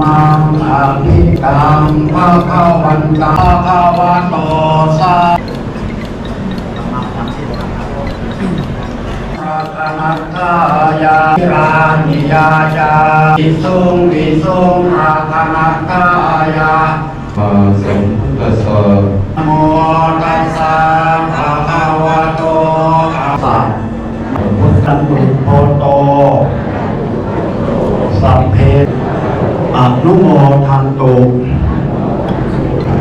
มังอภิกังภะคะวันตาภะวะโตสาพระกนัตตายารานิยายาวิสุงวิสุง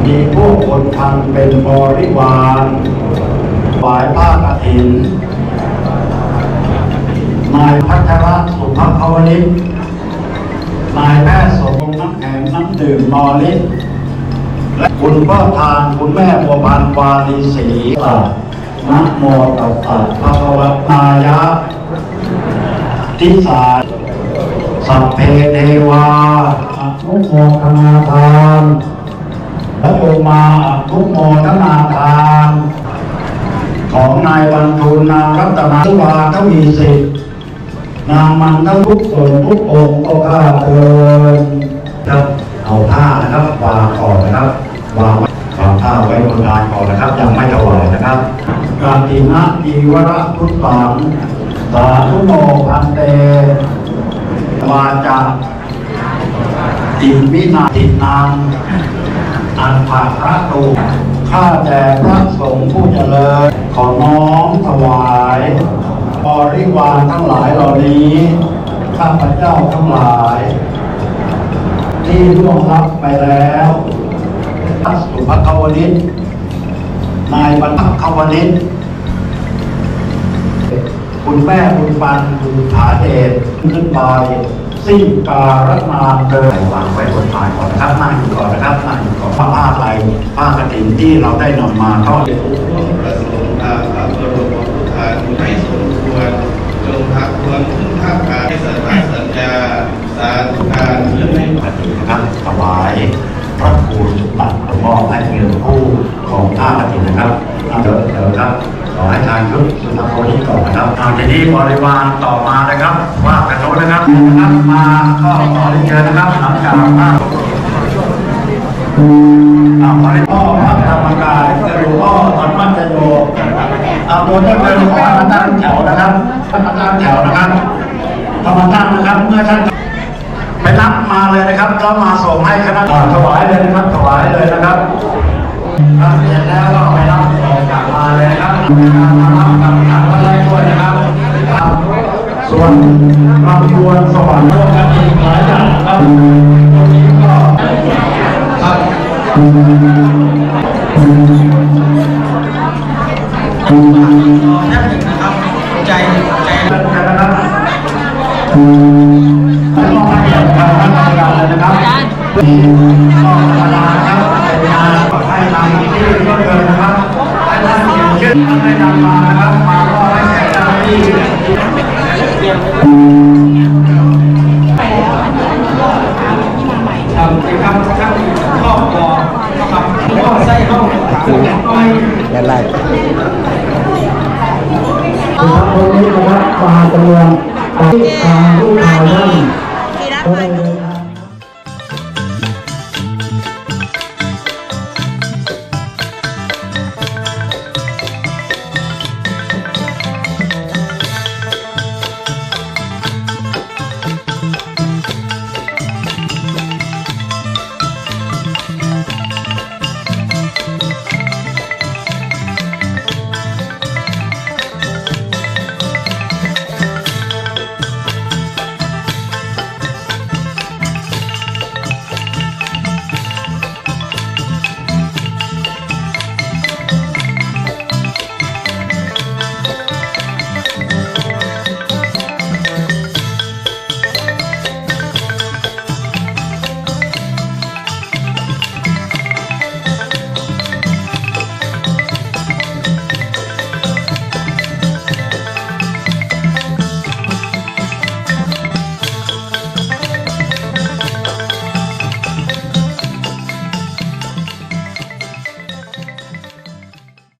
มีพวกคนทำเป็นบริวารฝ่ายภาคกฐิน นายพัชระสุภภาวนิชนายแพทย์สมงน้ำแข็งน้ำดื่มนอริสและคุณพ่อทานคุณแม่บัวพันวาลีศรีนะโมตัสสะภะคะวะนายะทิสาสัพเพเทวาอนุโมทนาทาน และโอมาอนุโมทนาทาน ของนายวันทูลนางรัตนาทุวาทวีสิทธิ์นางมันทั้งทุกส่วนทุกองค์ก็ข้าเดินครับเอาผ้านะครับวางก่อนนะครับวางวางผ้าไว้บนลานก่อนนะครับ ยังไม่ถวายนะครับกาตินะอีวระพุทธังสาธุโมพันเตวาจาอิมินาทินัง อันภาพระตูข้าแต่พระสงฆ์ผู้เจริญ ขอน้อมถวายบริวารทั้งหลายเหล่านี้ ข้าพเจ้าทั้งหลาย ที่ร่วงรับไปแล้วพระสุภคาวนิชนายบรรพคาวนิชคุณแม่คุณปันคุณผาเดชขึ้นไป สิ้นการัตนาเดินวางไว้บนพายก่อนนะครับนั่งอยู่ก่อนนะครับนั่งอยู่ก่อนผ้าผ้าอะไรผ้ากฐินที่เราได้นำมาก็ผู้ประสงค์ตามพระบรมพุทธานุให้สมควรจงพักควรขึ้นท่ามกางให้สัญญาสัญญาสาธุการเพื่อให้ปกตินะครับถวายพระครูสุตัดมอบให้เป็นผู้ของท่ากฐินนะครับเดี๋ยวเดี๋ยวครับขอให้ทางชุดสุนทร เอาทีนี้บริวารต่อมานะครับว่ากระโนนะครับนับมาก็ขอเรียนเชิญนะครับหลังจากว่าเอาขอให้พ่อพระธรรมกายเจริญพ่อธรรมชโยเอาตัวเจ้าเจริญพ่อมาตั้งแถวนะครับมาตั้งแถวนะครับพอมาตั้งนะครับเมื่อท่านไปรับมาเลยนะครับแล้วมาส่งให้คณะถวายเลยนะครับถวายเลยนะครับรับเสร็จแล้วก็ ดานะครับเป็นงานให้ทางที่นนะครับให้ท่านเขียนชื่อให้นำมานะครับมาก็ให้แก่เจ้าหน้าที่ครับครับครับครอบครัวครับก็ใส่ห้องไม่ด้าน Yeah.